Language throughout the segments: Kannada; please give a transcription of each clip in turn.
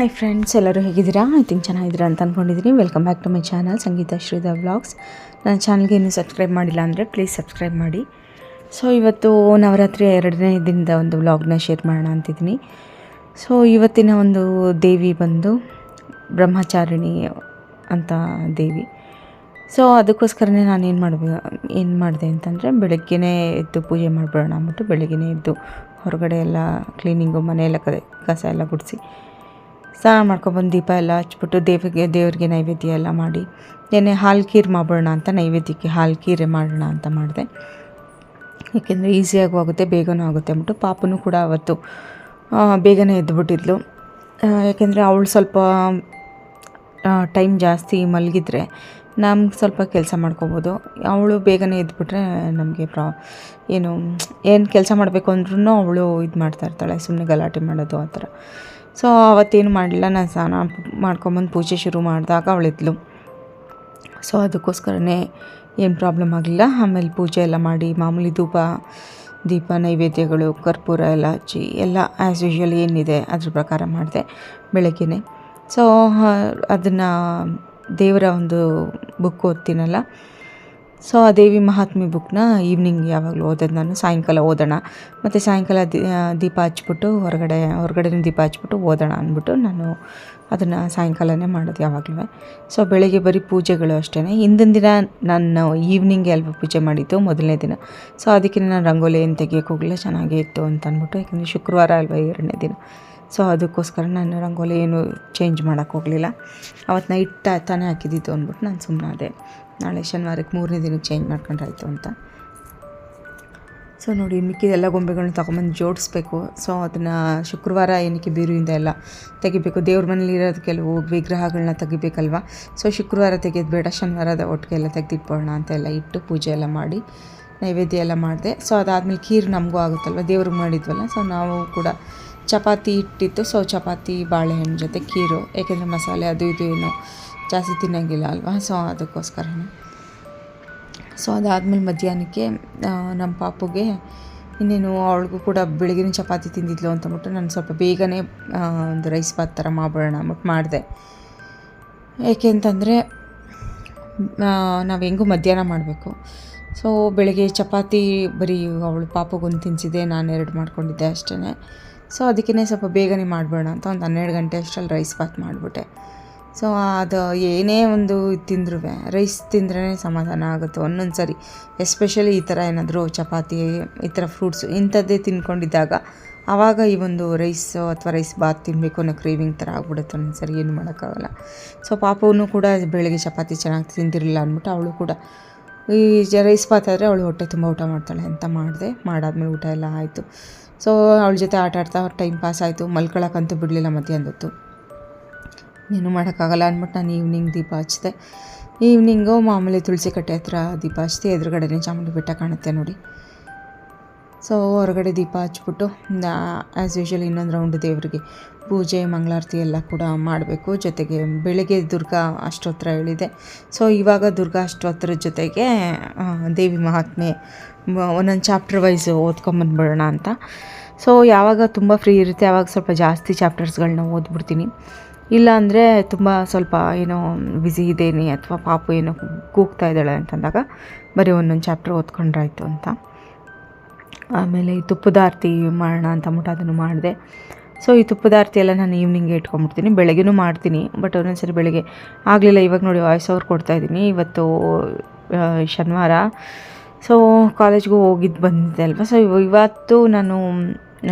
ಹಾಯ್ ಫ್ರೆಂಡ್ಸ್ ಎಲ್ಲರೂ ಹೇಗಿದ್ದೀರಾ? ಐ ತಿಂಕ್ ಚೆನ್ನಾಗಿದ್ದೀರಾ ಅಂತ ಅಂದ್ಕೊಂಡಿದ್ದೀನಿ welcome back to my channel Sangeetha Shridha vlogs ನನ್ನ ಚಾನಲ್ಗೆ ಇನ್ನೂ ಸಬ್ಸ್ಕ್ರೈಬ್ ಮಾಡಿಲ್ಲ ಅಂದರೆ ಪ್ಲೀಸ್ ಸಬ್ಸ್ಕ್ರೈಬ್ ಮಾಡಿ. ಸೊ ಇವತ್ತು ನವರಾತ್ರಿ ಎರಡನೇ ದಿನದ ಒಂದು ವ್ಲಾಗ್ನ ಶೇರ್ ಮಾಡೋಣ ಅಂತಿದ್ದೀನಿ. ಸೊ ಇವತ್ತಿನ ಒಂದು ದೇವಿ ಬಂದು ಬ್ರಹ್ಮಚಾರಿಣಿ ಅಂತ ದೇವಿ. ಸೊ ಅದಕ್ಕೋಸ್ಕರನೇ ನಾನು ಏನು ಮಾಡಬೇಕು ಏನು ಮಾಡಿದೆ ಅಂತಂದರೆ ಬೆಳಗ್ಗೆನೇ ಎದ್ದು ಪೂಜೆ ಮಾಡಿಬಿಡೋಣ ಅಂದ್ಬಿಟ್ಟು ಬೆಳಗ್ಗೆನೇ ಎದ್ದು ಹೊರಗಡೆ ಎಲ್ಲ ಕ್ಲೀನಿಂಗು ಮನೆಯೆಲ್ಲ ಕಸ ಎಲ್ಲ ಗುಡಿಸಿ ಸ್ನಾನ ಮಾಡ್ಕೊಬಂದು ದೀಪ ಎಲ್ಲ ಹಚ್ಬಿಟ್ಟು ದೇವಿಗೆ, ದೇವರಿಗೆ ನೈವೇದ್ಯ ಎಲ್ಲ ಮಾಡಿ, ಏನೇ ಹಾಲು ಖೀರು ಮಾಡೋಣ ಅಂತ ನೈವೇದ್ಯಕ್ಕೆ ಹಾಲು ಖೀರೆ ಮಾಡೋಣ ಅಂತ ಮಾಡಿದೆ. ಏಕೆಂದರೆ ಈಸಿಯಾಗೂ ಆಗುತ್ತೆ ಬೇಗನೂ ಆಗುತ್ತೆ ಅಂದ್ಬಿಟ್ಟು ಪಾಪನೂ ಕೂಡ ಅವತ್ತು ಬೇಗನೆ ಎದ್ದುಬಿಟ್ಟಿದ್ಲು ಯಾಕೆಂದರೆ ಅವಳು ಸ್ವಲ್ಪ ಟೈಮ್ ಜಾಸ್ತಿ ಮಲಗಿದ್ರೆ ನಮ್ಗೆ ಸ್ವಲ್ಪ ಕೆಲಸ ಮಾಡ್ಕೋಬೋದು. ಅವಳು ಬೇಗನೆ ಎದ್ಬಿಟ್ರೆ ನಮಗೆ ಪ್ರಾ, ಏನು ಏನು ಕೆಲಸ ಮಾಡಬೇಕು ಅಂದ್ರೂ ಅವಳು ಇದು ಮಾಡ್ತಾ ಇರ್ತಾಳೆ ಸುಮ್ಮನೆ ಗಲಾಟೆ ಮಾಡೋದು ಆ ಥರ. ಸೊ ಅವತ್ತೇನು ಮಾಡಲಿಲ್ಲ, ನಾನು ಸ್ನಾನ ಮಾಡ್ಕೊಂಬಂದು ಪೂಜೆ ಶುರು ಮಾಡಿದಾಗ ಅವಳಿದ್ಲು. ಸೊ ಅದಕ್ಕೋಸ್ಕರನೇ ಏನು ಪ್ರಾಬ್ಲಮ್ ಆಗಲಿಲ್ಲ ಆಮೇಲೆ ಪೂಜೆ ಎಲ್ಲ ಮಾಡಿ ಮಾಮೂಲಿ ಧೂಪ, ದೀಪ, ನೈವೇದ್ಯಗಳು, ಕರ್ಪೂರ ಎಲ್ಲ ಹಚ್ಚಿ ಎಲ್ಲ ಆ್ಯಸ್ ಯೂಶ್ವಲ್ ಏನಿದೆ ಅದ್ರ ಪ್ರಕಾರ ಮಾಡಿದೆ ಬೆಳಗ್ಗೆನೆ. ಸೊ ಅದನ್ನು ದೇವರ ಒಂದು ಬುಕ್ ಓದ್ತೀನಲ್ಲ ಸೊ, ಆ ದೇವಿ ಮಹಾತ್ಮೆ ಬುಕ್ನ ಈವ್ನಿಂಗ್ ಯಾವಾಗಲೂ ಓದೋದು ನಾನು. ಸಾಯಂಕಾಲ ಓದೋಣ. ಮತ್ತು ಸಾಯಂಕಾಲ ದೀಪ ಹಚ್ಬಿಟ್ಟು ಹೊರಗಡೆ ಹೊರಗಡೆ ದೀಪ ಹಚ್ಬಿಟ್ಟು ಓದೋಣ ಅಂದ್ಬಿಟ್ಟು ನಾನು ಅದನ್ನು ಸಾಯಂಕಾಲನೇ ಮಾಡೋದು ಯಾವಾಗಲೂ ಸೊ ಬೆಳಗ್ಗೆ ಬರೀ ಪೂಜೆಗಳು ಅಷ್ಟೇ ಹಿಂದಿನ ದಿನ ನಾನು ಈವ್ನಿಂಗ್ ಅಲ್ಪ ಪೂಜೆ ಮಾಡಿದ್ದು? ಮೊದಲನೇ ದಿನ. ಸೊ ಅದಕ್ಕೆ ನಾನು ರಂಗೋಲಿ ಏನು ತೆಗಿಯೋಕೆ ಹೋಗಲಿಲ್ಲ. ಚೆನ್ನಾಗೇ ಇತ್ತು ಅಂತ ಅಂದ್ಬಿಟ್ಟು ಯಾಕಂದರೆ ಶುಕ್ರವಾರ ಅಲ್ವಾ ಎರಡನೇ ದಿನ. ಸೊ ಅದಕ್ಕೋಸ್ಕರ ನಾನು ರಂಗೋಲಿ ಏನು ಚೇಂಜ್ ಮಾಡೋಕ್ಕೆ ಹೋಗಲಿಲ್ಲ. ಅವತ್ತು ನೈಟ್ ತಾನೇ ಹಾಕಿದ್ದಿತ್ತು ಅಂದ್ಬಿಟ್ಟು ನಾನು ಸುಮ್ಮನಾದೆ ನಾಳೆ ಶನಿವಾರಕ್ಕೆ ಮೂರನೇ ದಿನಕ್ಕೆ ಚೇಂಜ್ ಮಾಡ್ಕೊಂಡ್ರಾಯ್ತು ಅಂತ. ಸೊ ನೋಡಿ ಮಿಕ್ಕಿದೆಲ್ಲ ಗೊಂಬೆಗಳನ್ನ ತೊಗೊಂಬಂದು ಜೋಡಿಸ್ಬೇಕು. ಸೊ ಅದನ್ನು ಶುಕ್ರವಾರ ಏನಕ್ಕೆ ಬೀರುವಿಂದ ಎಲ್ಲ ತೆಗಿಬೇಕು. ದೇವ್ರ ಮನೇಲಿ ಇರೋದು ಕೆಲವು ವಿಗ್ರಹಗಳನ್ನ ತೆಗಿಬೇಕಲ್ವ? ಸೊ ಶುಕ್ರವಾರ ತೆಗೆಯೋದು ಬೇಡ, ಶನಿವಾರದ ಒಟ್ಟಿಗೆ ಎಲ್ಲ ತೆಗೆದಿಟ್ಬೋಣ ಅಂತ ಎಲ್ಲ ಇಟ್ಟು ಪೂಜೆ ಎಲ್ಲ ಮಾಡಿ, ನೈವೇದ್ಯ ಎಲ್ಲ ಮಾಡಿದೆ. ಸೊ ಅದಾದಮೇಲೆ ಖೀರು ನಮಗೂ ಆಗುತ್ತಲ್ವ? ದೇವ್ರಿಗೆ ಮಾಡಿದ್ವಲ್ಲ? ಸೊ ನಾವು ಕೂಡ ಚಪಾತಿ ಇಟ್ಟಿತ್ತು. ಸೊ ಚಪಾತಿ, ಬಾಳೆಹಣ್ಣು ಜೊತೆ ಖೀರು. ಏಕೆಂದರೆ ಮಸಾಲೆ ಅದು ಇದು ಏನು ಜಾಸ್ತಿ ತಿನ್ನೋಂಗಿಲ್ಲ ಅಲ್ವಾ? ಸೊ ಅದಕ್ಕೋಸ್ಕರನೇ ಸೊ ಅದಾದಮೇಲೆ ಮಧ್ಯಾಹ್ನಕ್ಕೆ ನಮ್ಮ ಪಾಪುಗೆ ಇನ್ನೇನು ಅವಳಿಗೂ ಕೂಡ ಬೆಳಗಿನ ಚಪಾತಿ ತಿಂದಿದ್ಲು ಅಂತಂದ್ಬಿಟ್ಟು ನಾನು ಸ್ವಲ್ಪ ಬೇಗನೆ ಒಂದು ರೈಸ್ ಬಾತ್ ಥರ ಮಾಡ್ಬಿಡೋಣ ಅಂದ್ಬಿಟ್ಟು ಮಾಡಿದೆ. ಏಕೆ ಅಂತಂದರೆ ನಾವು ಹೆಂಗೂ ಮಧ್ಯಾಹ್ನ ಮಾಡಬೇಕು. ಸೊ ಬೆಳಗ್ಗೆ ಚಪಾತಿ ಬರೀ ಅವಳು ಪಾಪಗೊಂದು ತಿನ್ಸಿದೆ, ನಾನು ಎರಡು ಮಾಡ್ಕೊಂಡಿದ್ದೆ ಅಷ್ಟೇ ಸೊ ಅದಕ್ಕೇ ಸ್ವಲ್ಪ ಬೇಗನೆ ಮಾಡಬೇಡ ಅಂತ ಒಂದು ಹನ್ನೆರಡು ಗಂಟೆ ಅಷ್ಟರಲ್ಲಿ ರೈಸ್ ಬಾತ್ ಮಾಡಿಬಿಟ್ಟೆ. ಸೊ ಅದು ಏನೇ ಒಂದು ತಿಂದ್ರೂ ರೈಸ್ ತಿಂದ್ರೇ ಸಮಾಧಾನ ಆಗುತ್ತೆ. ಒಂದೊಂದು ಸರಿ ಎಸ್ಪೆಷಲಿ ಈ ಥರ ಏನಾದರೂ ಚಪಾತಿ, ಈ ಥರ ಫ್ರೂಟ್ಸು ಇಂಥದ್ದೇ ತಿನ್ಕೊಂಡಿದ್ದಾಗ ಆವಾಗ ಈ ಒಂದು ರೈಸು ಅಥವಾ ರೈಸ್ ಬಾತ್ ತಿನ್ನಬೇಕು ಅನ್ನೋ ಕ್ರೇವಿಂಗ್ ಥರ ಆಗ್ಬಿಡುತ್ತೆ. ಒಂದೊಂದು ಸರಿ ಏನು ಮಾಡೋಕ್ಕಾಗಲ್ಲ. ಸೊ ಪಾಪವೂ ಕೂಡ ಬೆಳಗ್ಗೆ ಚಪಾತಿ ಚೆನ್ನಾಗಿ ತಿಂದಿರಲಿಲ್ಲ ಅಂದ್ಬಿಟ್ಟು ಅವಳು ಕೂಡ ಈ ರೈಸ್ ಬಾತ್ ಆದರೆ ಅವಳು ಹೊಟ್ಟೆ ತುಂಬ ಊಟ ಮಾಡ್ತಾಳೆ ಅಂತ ಮಾಡಿದೆ. ಮಾಡಾದ್ಮೇಲೆ ಊಟ ಎಲ್ಲ ಆಯಿತು. ಸೊ ಅವಳ ಜೊತೆ ಆಟ ಆಡ್ತಾ ಟೈಮ್ ಪಾಸ್ ಆಯಿತು. ಮಲ್ಕೊಳಕ್ಕಂತೂ ಬಿಡಲಿಲ್ಲ ಮಧ್ಯಾಹ್ನದೊತ್ತು ಏನು ಮಾಡೋಕ್ಕಾಗಲ್ಲ ಅಂದ್ಬಿಟ್ಟು ನಾನು ಈವ್ನಿಂಗ್ ದೀಪ ಹಚ್ಚಿದೆ. ಈವ್ನಿಂಗು ಮಾಮೂಲಿ ತುಳಸಿ ಕಟ್ಟೆ ಹತ್ರ ದೀಪ ಹಚ್ತಿ ಎದುರುಗಡೆನೇ ಚಾಮುಂಡಿ ಬೆಟ್ಟ ಕಾಣುತ್ತೆ ನೋಡಿ. ಸೊ ಹೊರಗಡೆ ದೀಪ ಹಚ್ಬಿಟ್ಟು ಆ್ಯಸ್ ಯೂಶ್ವಲ್ ಇನ್ನೊಂದು ರೌಂಡ್ ದೇವರಿಗೆ ಪೂಜೆ, ಮಂಗಳಾರತಿ ಎಲ್ಲ ಕೂಡ ಮಾಡಬೇಕು. ಜೊತೆಗೆ ಬೆಳಗ್ಗೆ ದುರ್ಗಾ ಅಷ್ಟೋತ್ರ ಹೇಳಿದೆ. ಸೊ ಇವಾಗ ದುರ್ಗಾ ಅಷ್ಟೋತ್ರದ ಜೊತೆಗೆ ದೇವಿ ಮಹಾತ್ಮೆ ಒಂದೊಂದು ಚಾಪ್ಟರ್ ವೈಸ್ ಓದ್ಕೊಂಬಂದ್ಬಿಡೋಣ ಅಂತ. ಸೊ ಯಾವಾಗ ತುಂಬ ಫ್ರೀ ಇರುತ್ತೆ ಆವಾಗ ಸ್ವಲ್ಪ ಜಾಸ್ತಿ ಚಾಪ್ಟರ್ಸ್ಗಳನ್ನ ಓದ್ಬಿಡ್ತೀನಿ. ಇಲ್ಲ ಅಂದರೆ ತುಂಬ ಸ್ವಲ್ಪ ಏನೋ ಬ್ಯುಸಿ ಇದ್ದೇನೆ ಅಥವಾ ಪಾಪು ಏನೋ ಕೂಗ್ತಾ ಇದ್ದಾಳೆ ಅಂತಂದಾಗ, ಬರೀ ಒಂದೊಂದು ಚಾಪ್ಟರ್ ಓದ್ಕೊಂಡ್ರಾಯ್ತು ಅಂತ. ಆಮೇಲೆ ಈ ತುಪ್ಪದ ಆರತಿ ಮಾಡೋಣ ಅಂತ ಅಂದ್ಬಿಟ್ಟು ಅದನ್ನು ಮಾಡಿದೆ. ಸೊ ಈ ತುಪ್ಪದ ಆರತಿ ಎಲ್ಲ ನಾನು ಈವ್ನಿಂಗ್ ಇಟ್ಕೊಂಡ್ಬಿಡ್ತೀನಿ. ಬೆಳಗ್ಗೆನೂ ಮಾಡ್ತೀನಿ ಬಟ್ ಒಂದೊಂದ್ಸರಿ ಬೆಳಗ್ಗೆ. ಆಗಲಿಲ್ಲ, ಇವಾಗ ನೋಡಿ ವಾಯ್ಸ್ ಓವರ್ ಕೊಡ್ತಾಯಿದ್ದೀನಿ ಇವತ್ತು ಶನಿವಾರ. ಸೊ ಕಾಲೇಜ್ಗೂ ಹೋಗಿದ್ದು ಬಂದಿದೆ ಅಲ್ವಾ? ಸೊ ಇವ- ಇವತ್ತು ನಾನು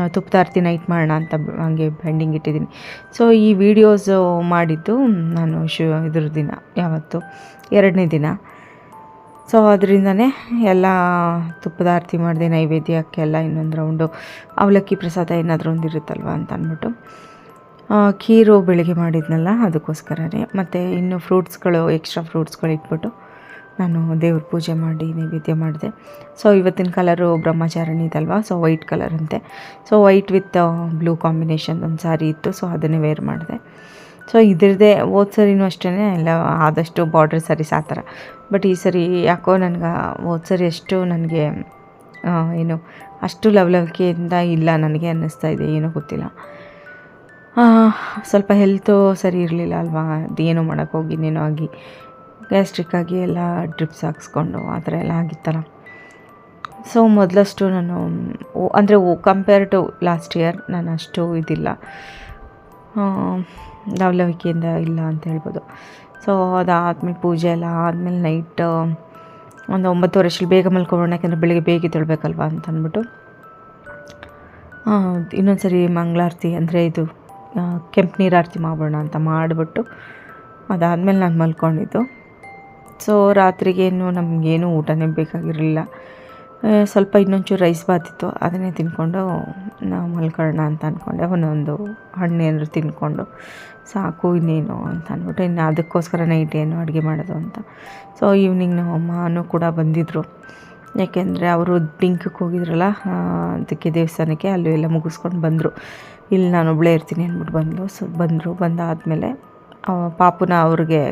ತುಪ್ಪದ ಆರತಿ ನೈಟ್ ಮಾಡೋಣ ಅಂತ ಹಂಗೆ ಪೆಂಡಿಂಗ್ ಇಟ್ಟಿದ್ದೀನಿ. ಸೊ ಈ ವಿಡಿಯೋಸು ಮಾಡಿದ್ದು ನಾನು ಶು ಇದ್ರ ದಿನ, ಯಾವತ್ತು? ಎರಡನೇ ದಿನ. ಸೊ ಅದರಿಂದನೇ ಎಲ್ಲ ತುಪ್ಪದ ಆರತಿ ಮಾಡಿದೆ, ನೈವೇದ್ಯಕ್ಕೆಲ್ಲ ಇನ್ನೊಂದು ರೌಂಡು ಅವಲಕ್ಕಿ ಪ್ರಸಾದ ಏನಾದರೂ ಒಂದು ಇರುತ್ತಲ್ವ ಅಂತ ಅಂದ್ಬಿಟ್ಟು. ಖೀರು ಬೆಳಿಗ್ಗೆ ಮಾಡಿದ್ನಲ್ಲ, ಅದಕ್ಕೋಸ್ಕರನೇ. ಮತ್ತು ಇನ್ನು ಫ್ರೂಟ್ಸ್ಗಳು ಎಕ್ಸ್ಟ್ರಾ ಫ್ರೂಟ್ಸ್ಗಳು ಇಟ್ಬಿಟ್ಟು ನಾನು ದೇವ್ರ ಪೂಜೆ ಮಾಡಿ, ನೈವೇದ್ಯ ಮಾಡಿದೆ. ಸೊ ಇವತ್ತಿನ ಕಲರು ಬ್ರಹ್ಮಚಾರಣಿ ಇದಲ್ವ? ಸೊ ವೈಟ್ ಕಲರ್ ಅಂತೆ. So white with blue combination ಒಂದು ಸಾರಿ ಇತ್ತು. ಸೊ ಅದನ್ನೇ ವೇರ್ ಮಾಡಿದೆ. ಸೊ ಇದ್ರದ್ದೇ ಹೋದ ಸರಿನೂ ಅಷ್ಟೇ ಎಲ್ಲ ಆದಷ್ಟು ಬಾರ್ಡರ್ ಸ್ಯಾರೀಸ್ ಆ ಥರ. ಬಟ್ ಈ ಸರಿ ಯಾಕೋ ನನಗೆ ಹೋದ ಸರಿ ಅಷ್ಟು ನನಗೆ ಏನು, ಅಷ್ಟು ಲವಲವಿಕೆಯಿಂದ ಇಲ್ಲ ನನಗೆ ಅನ್ನಿಸ್ತಾ ಇದೆ, ಏನೂ ಗೊತ್ತಿಲ್ಲ. ಸ್ವಲ್ಪ ಹೆಲ್ತು ಸರಿ ಇರಲಿಲ್ಲ ಅಲ್ವಾ? ಅದೇನು ಮಾಡೋಕ್ಕೋಗಿ ಇನ್ನೇನೋ ಆಗಿ ಗ್ಯಾಸ್ಟ್ರಿಕ್ ಆಗಿ ಎಲ್ಲ ಡ್ರಿಪ್ಸ್ ಹಾಕ್ಸ್ಕೊಂಡು ಆ ಥರ ಎಲ್ಲ ಆಗಿತ್ತಲ್ಲ. ಸೊ ಮೊದಲಷ್ಟು ನಾನು, ಅಂದರೆ ಕಂಪೇರ್ ಟು ಲಾಸ್ಟ್ ಇಯರ್ ನಾನು ಅಷ್ಟು ಇದಿಲ್ಲ. ಲವಲವಿಕೆಯಿಂದ ಇಲ್ಲ ಅಂತ ಹೇಳ್ಬೋದು. ಸೊ ಅದಾದ್ಮೇಲೆ ಪೂಜೆ ಎಲ್ಲ ಆದಮೇಲೆ ನೈಟ್ ಒಂದು ಒಂಬತ್ತುವರೆ ಅಷ್ಟು ಬೇಗ ಮಲ್ಕೊಬೋಣ ಯಾಕಂದರೆ ಬೆಳಿಗ್ಗೆ ಬೇಗ ತೊಳ್ಬೇಕಲ್ವ ಅಂತ ಅಂದ್ಬಿಟ್ಟು. ಇನ್ನೊಂದು ಸರಿ ಮಂಗಳಾರತಿ ಅಂದರೆ ಇದು ಕೆಂಪು ಕೆಂಪು ಆರತಿ ಮಾಡೋಣ ಅಂತ ಮಾಡಿಬಿಟ್ಟು ಅದಾದಮೇಲೆ ನಾನು ಮಲ್ಕೊಂಡಿದ್ದು. ಸೊ ರಾತ್ರಿಗೇನು ನಮಗೇನು ಊಟನೇ ಬೇಕಾಗಿರಲಿಲ್ಲ. ಸ್ವಲ್ಪ ಇನ್ನೊಂಚೂರು ರೈಸ್ ಬಾತಿತ್ತು. ಅದನ್ನೇ ತಿಂದ್ಕೊಂಡು ನಾವು ಮಲ್ಕೊಳ್ಳೋಣ ಅಂತ ಅಂದ್ಕೊಂಡೆ ಒಂದೊಂದು ಹಣ್ಣು ಏನಾದ್ರು ತಿಂದ್ಕೊಂಡು ಸಾಕು, ಇನ್ನೇನು ಅಂತ ಅಂದ್ಬಿಟ್ಟು ಇನ್ನು ಅದಕ್ಕೋಸ್ಕರ ನೈಟ್ ಏನು ಅಡುಗೆ ಮಾಡೋದು ಅಂತ. ಸೊ ಈವ್ನಿಂಗ್ ನಮ್ಮ ಅಮ್ಮನೂ ಕೂಡ ಬಂದಿದ್ದರು ಯಾಕೆಂದರೆ ಅವರು ಪಿಂಕಕ್ಕೆ ಹೋಗಿದ್ರಲ್ಲ ಅದಕ್ಕೆ ದೇವಸ್ಥಾನಕ್ಕೆ ಅಲ್ಲೂ ಎಲ್ಲ ಮುಗಿಸ್ಕೊಂಡು ಬಂದರು. ಇಲ್ಲಿ ನಾನು ಒಬ್ಬಳೇ ಇರ್ತೀನಿ ಅಂದ್ಬಿಟ್ಟು ಬಂದು, ಸೊ ಬಂದರು. ಬಂದಾದಮೇಲೆ ಪಾಪುನ ಅವ್ರಿಗೆ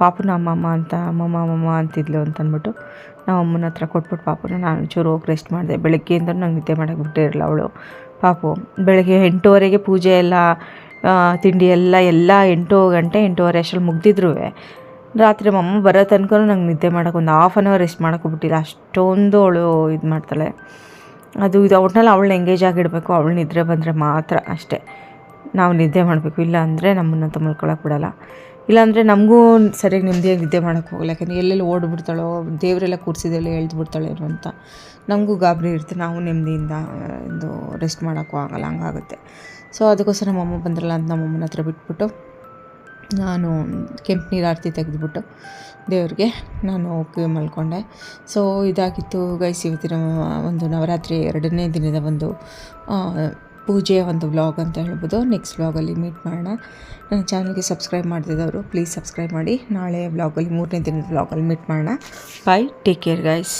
ಪಾಪುನ ಅಮ್ಮಮ್ಮ ಅಂತ, ಅಮ್ಮಮ್ಮ ಅಮ್ಮಮ್ಮ ಅಂತಿದ್ಲು ಅಂತಂದ್ಬಿಟ್ಟು ನಾವು ಅಮ್ಮನ ಹತ್ರ ಕೊಟ್ಬಿಟ್ಟು ಪಾಪುನ ನಾನು ಚೂರು ಹೋಗಿ ರೆಸ್ಟ್ ಮಾಡಿದೆ. ಬೆಳಗ್ಗೆಯಿಂದ ನಂಗೆ ನಿದ್ದೆ ಮಾಡೋಕ್ಕೆ ಬಿಟ್ಟೇ ಅವಳು. ಪಾಪು, ಬೆಳಗ್ಗೆ ಎಂಟೂವರೆಗೆ ಪೂಜೆ ಎಲ್ಲ ತಿಂಡಿ ಎಲ್ಲ ಎಲ್ಲ ಎಂಟು ಗಂಟೆ, ಎಂಟೂವರೆ ಅಷ್ಟರಲ್ಲಿ ಮುಗ್ದಿದ್ರು ರಾತ್ರಿ ಅಮ್ಮ ಬರೋ ತನಕ ನಂಗೆ ನಿದ್ದೆ ಮಾಡೋಕೆ ಒಂದು ಹಾಫ್ ಅನ್ ಅವರ್ ರೆಸ್ಟ್ ಮಾಡೋಕೆ ಬಿಟ್ಟಿಲ್ಲ. ಅಷ್ಟೊಂದು ಅವಳು ಇದು ಮಾಡ್ತಾಳೆ. ಅದು ಇದು ಒಟ್ನಲ್ಲಿ ಅವಳನ್ನ ಎಂಗೇಜ್ ಆಗಿಡಬೇಕು, ಅವಳು ನಿದ್ರೆ ಬಂದರೆ ಮಾತ್ರ ಅಷ್ಟೇ. ನಾವು ನಿದ್ದೆ ಮಾಡಬೇಕು, ಇಲ್ಲ ಅಂದರೆ ನಮ್ಮನ್ನ ಮಲ್ಕೊಳಕ್ಕೆ ಬಿಡಲ್ಲ. ಇಲ್ಲಾಂದರೆ ನಮಗೂ ಸರಿಯಾಗಿ ನೆಮ್ಮದಿಯಾಗಿ ನಿದ್ದೆ ಮಾಡೋಕೆ ಹೋಗಲ್ಲ. ಯಾಕಂದರೆ ಎಲ್ಲೆಲ್ಲಿ ಓಡ್ಬಿಡ್ತಾಳೋ, ದೇವರೆಲ್ಲ ಕೂರಿಸಿದೆಲ್ಲ ಎಳ್ದು ಬಿಡ್ತಾಳೇನೋ ಅಂತ ನಮಗೂ ಗಾಬರಿ ಇರುತ್ತೆ. ನಾವು ನೆಮ್ಮದಿಯಿಂದ ಇದು ರೆಸ್ಟ್ ಮಾಡೋಕ್ಕೂ ಆಗಲ್ಲ, ಹಂಗಾಗುತ್ತೆ. ಸೊ ಅದಕ್ಕೋಸ್ಕರ ನಮ್ಮಮ್ಮ ಬಂದ್ರಲ್ಲ ಅಂತ ನಮ್ಮಮ್ಮನ ಹತ್ರ ಬಿಟ್ಬಿಟ್ಟು, ನಾನು ಕೆಂಪು ನೀರು ಆರತಿ ತೆಗೆದುಬಿಟ್ಟು ದೇವ್ರಿಗೆ ನಾನು ಹೋಗಿ ಮಲ್ಕೊಂಡೆ ಸೊ ಇದಾಗಿತ್ತು ಗೈಸ್ ಇವತ್ತಿನ ಒಂದು ನವರಾತ್ರಿ ಎರಡನೇ ದಿನದ ಒಂದು ಪೂಜೆಯ ಒಂದು ವ್ಲಾಗ್ ಅಂತ ಹೇಳ್ಬೋದು. ನೆಕ್ಸ್ಟ್ ವ್ಲಾಗಲ್ಲಿ ಮೀಟ್ ಮಾಡೋಣ. ನನ್ನ ಚಾನಲ್ಗೆ ಸಬ್ಸ್ಕ್ರೈಬ್ ಮಾಡಿದವರು ಪ್ಲೀಸ್ ಸಬ್ಸ್ಕ್ರೈಬ್ ಮಾಡಿ. ನಾಳೆ ವ್ಲಾಗಲ್ಲಿ ಮೂರನೇ ದಿನದ ವ್ಲಾಗಲ್ಲಿ ಮೀಟ್ ಮಾಡೋಣ. Bye take care guys